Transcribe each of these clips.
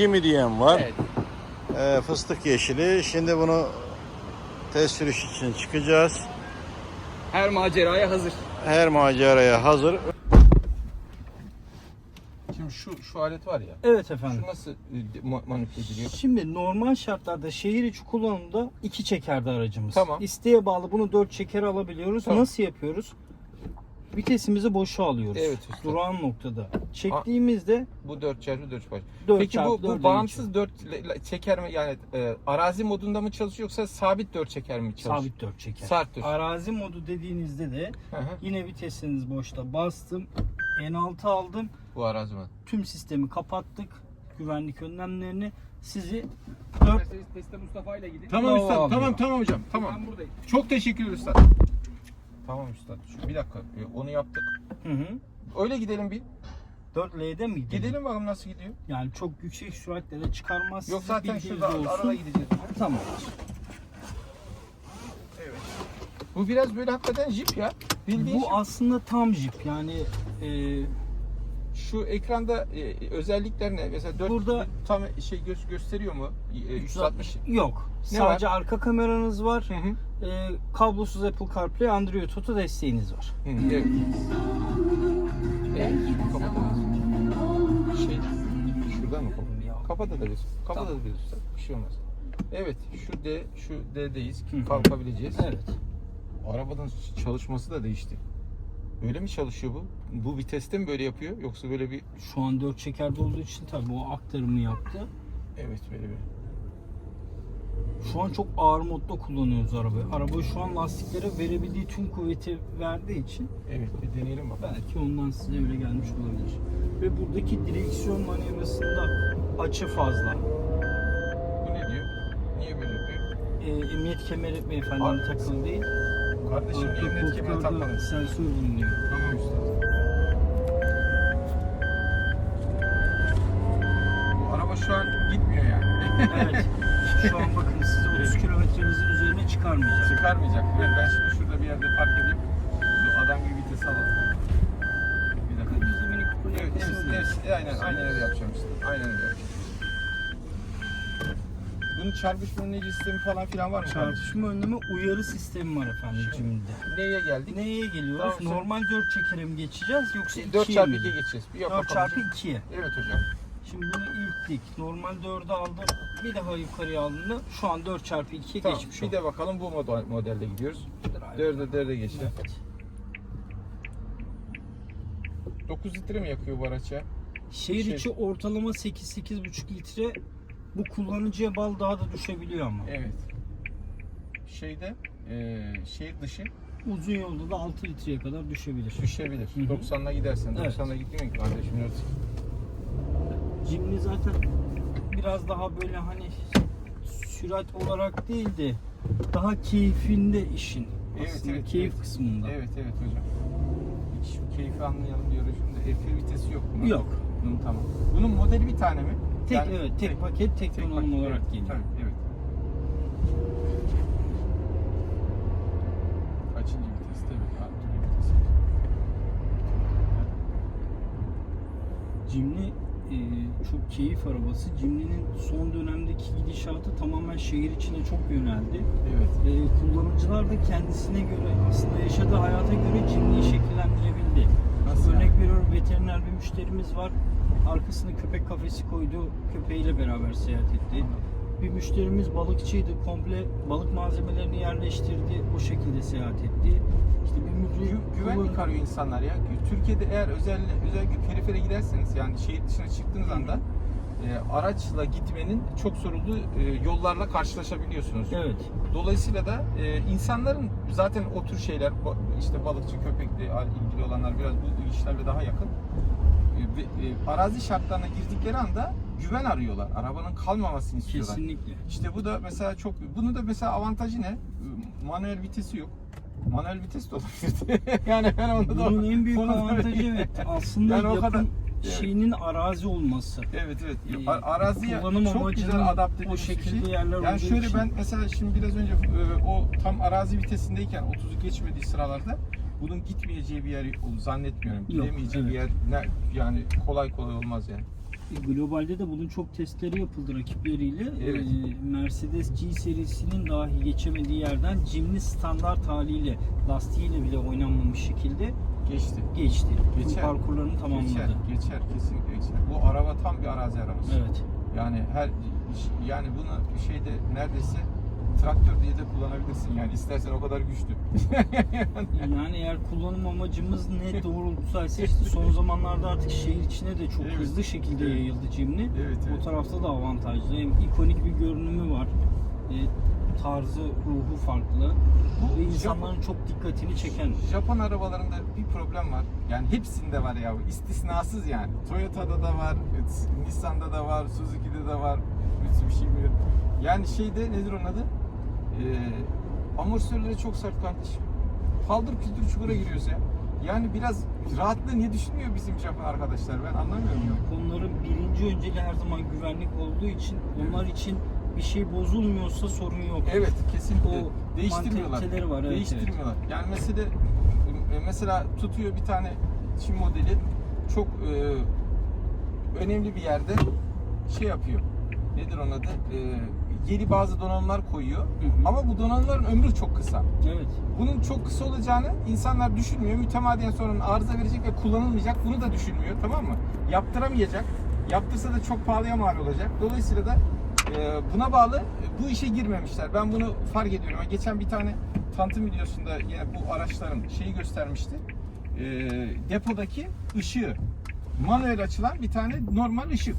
Jimmy diyen var. Evet. Ee, fıstık yeşili. Şimdi bunu test sürüş için çıkacağız. Her maceraya hazır. Her maceraya hazır. Şimdi şu şu alet var ya. Evet efendim. Şu nasıl e, ma- manipüle ediliyor? Şimdi normal şartlarda şehir içi kullanımda iki çekerdi aracımız. Tamam. İsteğe bağlı bunu dört çeker alabiliyoruz. Tamam. Nasıl yapıyoruz? Vitesimizi boşa alıyoruz. Evet usta. Durağan noktada. Çektiğimizde Bu 4 çarpı 4 var. 4 Peki bu, bu bağımsız 4 çeker mi? Yani e, arazi modunda mı çalışıyor yoksa sabit 4 çeker mi çalışıyor? sabit 4 çeker. Sabit dört. Arazi modu dediğinizde de Hı hı. yine vitesiniz boşta bastım. En6 aldım. Bu arazi mod. Tüm sistemi kapattık. Güvenlik önlemlerini sizi 4 Teste Mustafa ile gidin. Tamam üstad. Tamam tamam hocam. Tamam. Ben buradayım. Çok teşekkür ederiz üstad. Tamam üstad. Şu, bir dakika. e, Onu yaptık. hı hı. Öyle gidelim bir. 4L'de mi gidelim? Gidelim bakalım nasıl gidiyor. Yani çok yüksek süratlere çıkarmaz. Yok zaten şurada olsun. arada gideceğiz. Tamam. Bu biraz böyle hakikaten jip ya. Bildiğin Bu jip. aslında tam jip. Yani e, Şu ekranda e, özellikler ne? Mesela 4 Burada- tam şey gö- gösteriyor mu? E, 360. yok. Ne Sadece arka kameranız var. Hı hı. E, kablosuz Apple CarPlay, Android Auto desteğiniz var. Hı, evet. Evet, kapatalım. Şey, şuradan mı kapatalım? Kapatabiliriz. Kapatabiliriz. Bir şey olmaz. Evet, şu D, şu D'deyiz. Hı. Kalkabileceğiz. Evet. Arabanın çalışması da değişti. Böyle mi çalışıyor bu? Bu viteste mi böyle yapıyor? Yoksa böyle bir... Şu an 4 çekerde olduğu için tabii o aktarımı yaptı. Evet, böyle bir... Şu an çok ağır modda kullanıyoruz arabayı. Araba şu an lastiklere verebildiği tüm kuvveti verdiği için Evet, bir deneyelim bakalım. belki ondan size öyle gelmiş olabilir. Ve buradaki direksiyon manevrasında açı fazla. Bu ne diyor? Niye böyle yapıyor? E, emniyet kemeri beyefendinin Ar- takılı değil. Kardeşim Arka niye emniyet kemerine koltuklarda takmadın? Sensör bulunuyor. Tamam. Bu araba şu an gitmiyor yani. Evet. Şu an çıkarmayacak. Çıkarmayacak. Evet, ben şimdi şurada bir yerde park edeyim. Şu adam gibi vites alalım. Bir dakika. Bizde minik kupon Evet, oluyor. evet, aynen, aynen öyle yapacağım işte. Aynen öyle yapacağım. Bunun çarpışma önleyici sistemi falan filan var mı? Çarpışma önleme uyarı sistemi var efendim cimde. Neye geldik? Neye geliyoruz? Tamam, Normal 4 çekere mi geçeceğiz yoksa 2'ye 4 mi? çarpı 2'ye geçeceğiz. Bir yap 4 bakalım. çarpı 2'ye. Evet hocam. Şimdi bunu ilktik. Normal 4'e aldım. Bir daha yukarıya aldığımda şu an 4 çarpı 2'ye Tamam, geçmiş bir oldu. de bakalım bu model, modelde gidiyoruz. 4'e 4'e geçelim. Evet. 9 litre mi yakıyor bu araç ya? Şehir Şey- içi ortalama 8-8,5 litre. Bu kullanıcıya bağlı daha da düşebiliyor ama. Evet. Şeyde eee şehir dışı Uzun yolda da 6 litreye kadar düşebilir. düşebilir. Hı hı. 90'la gidersen. Evet. 90'la gitmiyor ki kardeşim. Jimny zaten biraz daha böyle hani sürat olarak değil de daha keyfinde işin. Evet, Aslında evet, keyif evet. kısmında. Evet evet hocam. Hiç şu keyfi anlayalım diyor şimdi. F1 vitesi yok bunun. Yok. Bunun tamam. Bunun modeli bir tane mi? Tek Yani evet tek, paket tek, tek donanım olarak evet, geliyor. Tabii evet. Kaçıncı vites tabii. Jimny e, çok keyif arabası. Jimny'nin son dönemdeki gidişatı tamamen şehir içine çok yöneldi. Evet. E, kullanıcılar da kendisine göre aslında yaşadığı hayata göre Jimny'yi şekillendirebildi. Nasıl Örnek yani? veriyorum veteriner bir müşterimiz var. Arkasına köpek kafesi koydu. Köpeğiyle beraber seyahat etti. Bir müşterimiz balıkçıydı. Komple balık malzemelerini yerleştirdi. O şekilde seyahat etti. İşte bir Gü- güvenlik arıyor insanlar ya. Türkiye'de eğer özel özellikle perifere giderseniz yani şehir dışına çıktığınız anda e, araçla gitmenin çok zor olduğu e, yollarla karşılaşabiliyorsunuz. Evet. Dolayısıyla da e, insanların zaten o tür şeyler işte balıkçı köpekle ilgili olanlar biraz bu işlerle daha yakın. E, e, arazi şartlarına girdikleri anda güven arıyorlar. Arabanın kalmamasını istiyorlar. Kesinlikle. İşte bu da mesela çok bunu da mesela avantajı ne? Manuel vitesi yok. Manuel vites de olabilirdi. yani ben onu da Bunun en büyük avantajı evet. Aslında Yani o yapım kadar- şeyinin arazi olması. Evet evet. Ee, Araziye çok güzel adapte o şekilde şey. yerler Yani şöyle için. ben mesela şimdi biraz önce e, o tam arazi vitesindeyken 30'u geçmediği sıralarda bunun gitmeyeceği bir yer zannetmiyorum. Gidemeyeceği bir yer evet. yani kolay kolay olmaz yani. Globalde de bunun çok testleri yapıldı rakipleriyle. Evet. E, Mercedes G serisinin dahi geçemediği yerden Jimny standart haliyle lastiğiyle bile oynanmamış şekilde Geçti. geçti. Tüm Geçer. parkurlarını tamamladı. Geçer, geçer, kesinlikle geçer. Bu araba tam bir arazi arabası. Evet. Yani her yani bunu şeyde neredeyse traktör diye de kullanabilirsin. Yani istersen o kadar güçlü. Yani eğer kullanım amacımız ne doğrultusaysa işte son zamanlarda artık şehir içine de çok Evet. hızlı şekilde Evet. yayıldı Jimny. Evet, O evet. tarafta da avantajlı. Hem ikonik bir görünümü var. E, tarzı, ruhu farklı. Bu Ve insanların çok dikkatini çeken. Japon arabalarında bir problem var. Yani hepsinde var ya. istisnasız yani. Toyota'da da var, Nissan'da da var, Suzuki'de de var. Mitsubishi mi? Yani şeyde nedir onun adı? Ee, amortisörleri çok sert kardeşim. Paldır küldür çukura giriyoruz ya. Yani biraz rahatlığı niye düşünmüyor bizim Japon arkadaşlar? Ben anlamıyorum ya. Onların birinci önceliği her zaman güvenlik olduğu için onlar için bir şey bozulmuyorsa sorun yok. Evet kesinlikle. O Değiştirmiyorlar. mantaliteleri var, evet, Değiştirmiyorlar. Yani mesela e, mesela tutuyor bir tane Çin modeli çok e, önemli bir yerde şey yapıyor. Nedir onun adı? E, yeni bazı donanımlar koyuyor. hı. Ama bu donanımların ömrü çok kısa. Evet. Bunun çok kısa olacağını insanlar düşünmüyor. Mütemadiyen sonra arıza verecek ve kullanılmayacak. Bunu da düşünmüyor. Tamam mı? Yaptıramayacak. Yaptırsa da çok pahalıya mal olacak. Dolayısıyla da e, buna bağlı e, bu işe girmemişler. Ben bunu fark ediyorum. Geçen bir tane tanıtım videosunda yine bu araçların şeyi göstermişti. E, depodaki ışığı manuel açılan bir tane normal ışık.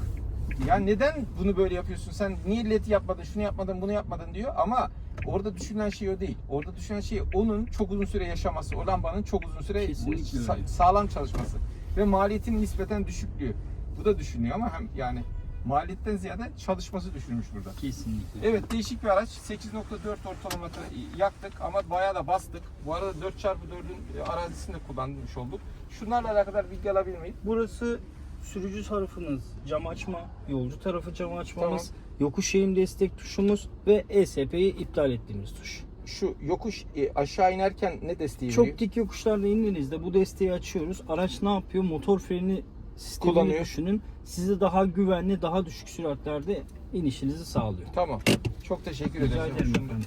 Yani neden bunu böyle yapıyorsun? Sen niye led yapmadın, şunu yapmadın, bunu yapmadın diyor ama orada düşünülen şey o değil. Orada düşünülen şey onun çok uzun süre yaşaması, o lambanın çok uzun süre Kesinlikle sa- sağlam çalışması ve maliyetin nispeten düşüklüğü. Bu da düşünülüyor ama hem yani maliyetten ziyade çalışması düşünülmüş burada. Kesinlikle. Evet değişik bir araç. 8.4 ortalama yaktık ama bayağı da bastık. Bu arada 4x4'ün arazisinde kullanmış olduk. Şunlarla alakadar bilgi alabilir miyim? Burası sürücü tarafınız cam açma, yolcu tarafı cam açmamız, Tamam. yokuş eğim destek tuşumuz ve ESP'yi iptal ettiğimiz tuş. Şu yokuş e, aşağı inerken ne desteği veriyor? Çok dik yokuşlarda indiğinizde bu desteği açıyoruz. Araç ne yapıyor? Motor freni sistemini Kullanıyor. düşünün. Size daha güvenli, daha düşük süratlerde inişinizi sağlıyor. Tamam. Çok teşekkür Rica ederim. ederim Şunu- efendim.